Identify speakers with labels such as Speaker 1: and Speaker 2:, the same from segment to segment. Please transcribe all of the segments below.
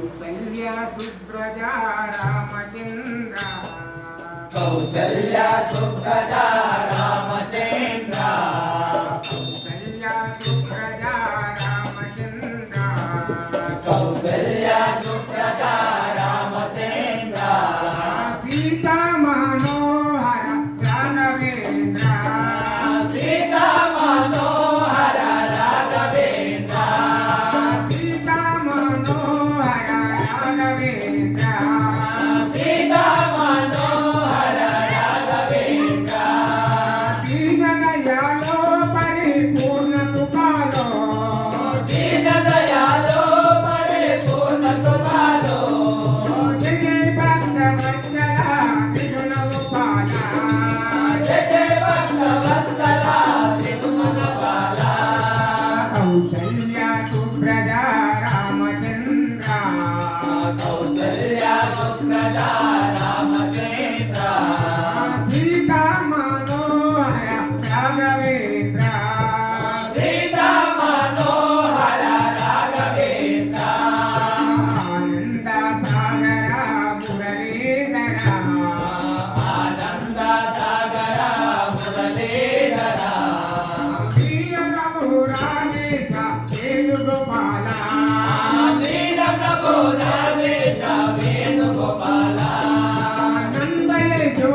Speaker 1: Kausalya సుబ్రజా Ramachandra
Speaker 2: Kausalya సుబ్రజా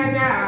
Speaker 1: Yeah.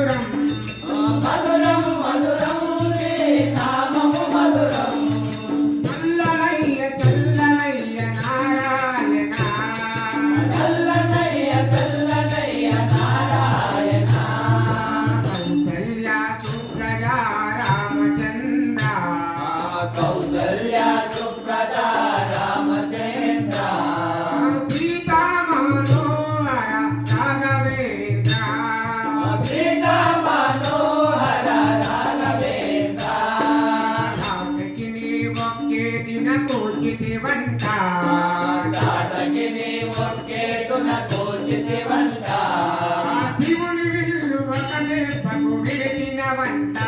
Speaker 1: Владимиром ఒక్కెదిన కూర్చితివంట
Speaker 2: కాటకిని ఒక్కేతున
Speaker 1: విల్లు ఒకనే పగు విడిచినవంట